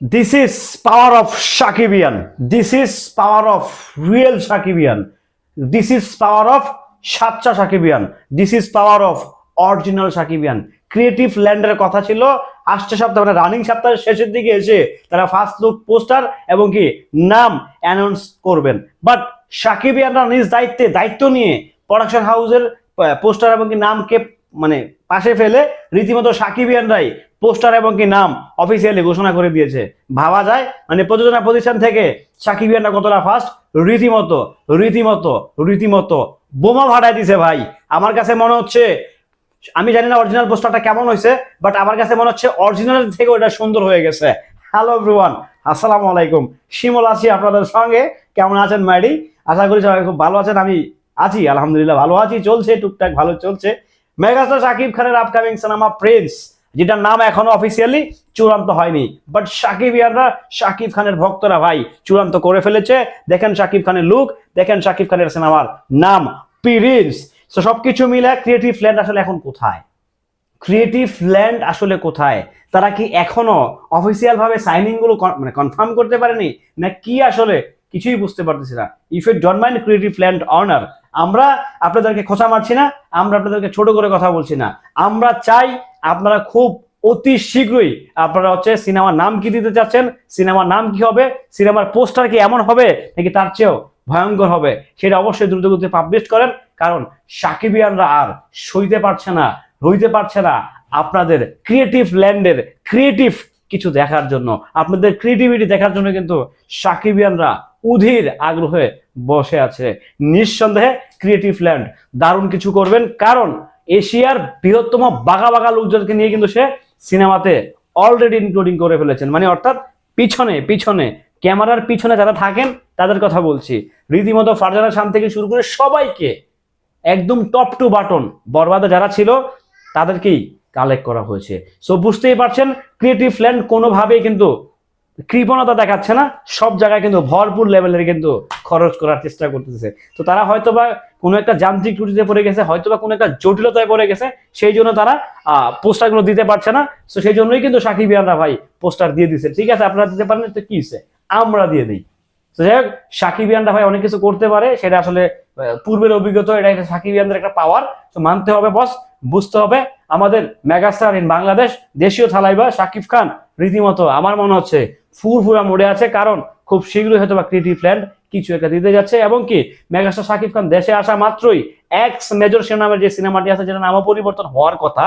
This is power of Sakibian this is power of real Sakibian this is power of সাচ্চা Sakibian this is power of original Sakibian creative ল্যান্ডের কথা ছিল, আসছে সপ্তাহ মানে running সপ্তাহের শেষের দিকে এসে তারা ফার্স্ট লুক পোস্টার এবং কি নাম অ্যানাউন্স করবেন। বাট সাকিবিয়ানরা নিজ দায়িত্বে, দায়িত্ব নিয়ে প্রোডাকশন হাউসের পোস্টার এবং কি নামকে মানে পাশে ফেলে, রীতিমতো সাকিবিয়ানরাই পোস্টার এবং কি নাম অফিসিয়ালি ঘোষণা করে দিয়েছে। ভাবা যায় মানে প্রযোজনা প্রতিষ্ঠান থেকে সাকিবিয়ানরা কতটা ফার্স্ট রীতিমতো রীতিমতো রীতিমতো বোমা ভাড়ায় দিছে ভাই। আমার কাছে মনে হচ্ছে, আমি জানি না অরিজিনাল পোস্টারটা কেমন হয়েছে বাট আমার কাছে মনে হচ্ছে অরিজিনাল থেকে ওটা সুন্দর হয়ে গেছে। হ্যালো এভরিওয়ান আসসালামু আলাইকুম। শিমল আছি আপনাদের সঙ্গে। কেমন আছেন মাইডি? আশা করি সবাই খুব ভালো আছেন, আমি আছি, আলহামদুলিল্লাহ ভালো আছি, চলছে, টুকটাক ভালো চলছে। মেগাস্টার শাকিব খানের আপকামিং সিনেমা প্রিন্স যেটার নাম এখনও অফিসিয়ালি চূড়ান্ত হয়নি। বাট শাকিব ইয়াররা শাকিব খানের ভক্তরা ভাই, চূড়ান্ত করে ফেলেছে। দেখেন শাকিব খানের লুক দেখেন শাকিব খানের সিনেমার নাম প্রিন্স তো সবকিছু মিলে ক্রিয়েটিভ ল্যান্ড আসলে এখন কোথায়? ক্রিয়েটিভ ল্যান্ড আসলে কোথায়? তারা কি এখনও অফিসিয়াল ভাবে সাইনিংগুলো মানে কনফার্ম করতে পারেনি? না কি আসলে? কিছুই বুঝতে পারতেছি না। If don't mind creative land owner আমরা আপনাদেরকে খোঁচা মারছি না, আমরা আপনাদেরকে ছোট করে কথা বলছি না। আমরা চাই আপনারা খুব অতি শীঘ্রই আপনারা হচ্ছে সিনেমার নাম কি দিতে চাচ্ছেন? সিনেমার নাম কি হবে? সিনেমার পোস্টার কি এমন হবে নাকি তার চেয়েও ভয়ঙ্কর হবে? সেটা অবশ্যই দ্রুত গতিতে পাবলিশ করেন। কারণ সাকিবিয়ানরা আর সইতে পারছে না, রইতে পারছে না আপনাদের ক্রিয়েটিভ ল্যান্ডের ক্রিয়েটিভ কিছু দেখার জন্য। আপনাদের ক্রিয়েটিভিটি দেখার জন্য কিন্তু সাকিবিয়ানরা উধির আগ্রহে বসে আছে। নিঃসন্দেহে ক্রিয়েটিভ ল্যান্ড দারুণ কিছু করবেন। কারণ এশিয়ার বৃহত্তম বাঘা বাঘা লোকজনকে নিয়ে কিন্তু সে সিনেমাতে অলরেডি ইনক্লুডিং করে ফেলেছেন। মানে অর্থাৎ পিছনে পিছনে, ক্যামেরার পিছনে যারা থাকেন, তাদের কথা বলছি। রীতিমতো ফারজানা শান থেকে শুরু করে সবাইকে একদম টপ টু বাটন বরবাদে যারা ছিল, তাদেরকেই কালেক্ট করা হয়েছে। সো বুঝতেই পারছেন ক্রিয়েটিভ ল্যান্ড কোনোভাবেই কিন্তু কৃপণতা দেখাচ্ছে না, সব জায়গায় কিন্তু ভরপুর লেভেলের কিন্তু খরচ করার চেষ্টা করতেছে। তো তারা হয়তোবা কোনো একটা যান্ত্রিক ত্রুটিতে পড়ে গেছে, হয়তোবা কোনো একটা জটিলতায় পড়ে গেছে, সেই জন্য তারা পোস্টারগুলো দিতে পারছে না। তো সেই জন্যই কিন্তু সাকিবিয়ানরা ভাই পোস্টার দিয়ে দিচ্ছে ঠিক আছে, আপনারা দিতে পারেন, তো কি আমরা দিয়ে দিই। তো যাই হোক সাকিবিয়ানরা ভাই অনেক কিছু করতে পারে, সেটা আসলে পূর্বের অভিজ্ঞতা, এটা একটা সাকিবিয়ানদের একটা পাওয়ার তো মানতে হবে বস বুঝতে হবে, আমাদের মেগাস্টার ইন বাংলাদেশ, দেশীয় থালাইবা সাকিব খান, রীতিমতো, আমার মনে হচ্ছে ফুরফুরা মোড়ে আছে, কারণ খুব শীঘ্রই হয়তো বা ক্রিয়েটিভ ল্যান্ড কিছু একটা দিতে যাচ্ছে, এবং কি মেগাস্টার সাকিব খান দেশে আসা মাত্রই এক্স মেজর শিরোনামের যে সিনেমাটি আছে যেটা নাম পরিবর্তন হওয়ার কথা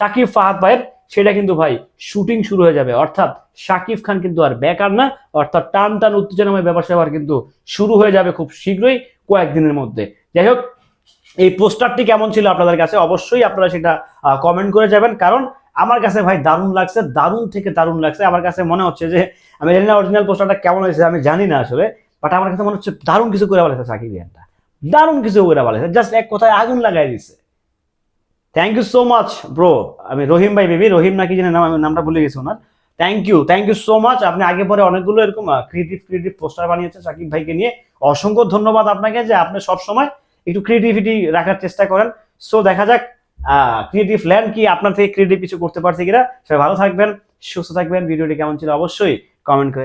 সাকিব ফাহাদ ভাইয়ের, সেটা কিন্তু ভাই শুটিং শুরু হয়ে যাবে। অর্থাৎ সাকিব খান কিন্তু আর বেকার না, অর্থাৎ টান টান উত্তেজনাময় ব্যাপার স্যাপার কিন্তু শুরু হয়ে যাবে খুব শীঘ্রই কয়েকদিনের মধ্যে। যাই হোক, এই পোস্টারটি কেমন ছিল আপনাদের কাছে অবশ্যই আপনারা সেটা কমেন্ট করে যাবেন, কারণ আমার কাছে ভাই দারুণ লাগছে, দারুণ থেকে দারুণ লাগছে। আমার কাছে মনে হচ্ছে যে আমি জানি না অরিজিনাল পোস্টারটা কেমন হয়েছে, আমি জানি না আসলে বাট আমার কাছে মনে হচ্ছে দারুণ কিছু করে বলেছে সাকিব ইয়ানটা দারুণ কিছু করে বলেছে জাস্ট এক কথায় আগুন লাগাই দিচ্ছে thank you so much bro আমি রহিম ভাই বেবি, রহিম নাকি জানি নাম আমি নামটা ভুলে গেছি ওনার। Thank you thank you so much আপনি আগে পরে অনেকগুলো এরকম ক্রিয়েটিভ ক্রিয়েটিভ পোস্টার বানিয়েছেন সাকিব ভাইকে নিয়ে। অসংখ্য ধন্যবাদ আপনাকে যে আপনি সবসময় একটু ক্রিয়েটিভিটি রাখার চেষ্টা করেন। সো দেখা যাক ক্রিয়েটিভ ল্যান্ড কি আপনার থেকে ক্রিয়েটিভ কিছু করতে পারছে কিনা? সবাই ভালো থাকবেন, সুস্থ থাকবেন। ভিডিওটি কেমন ছিল অবশ্যই কমেন্ট করে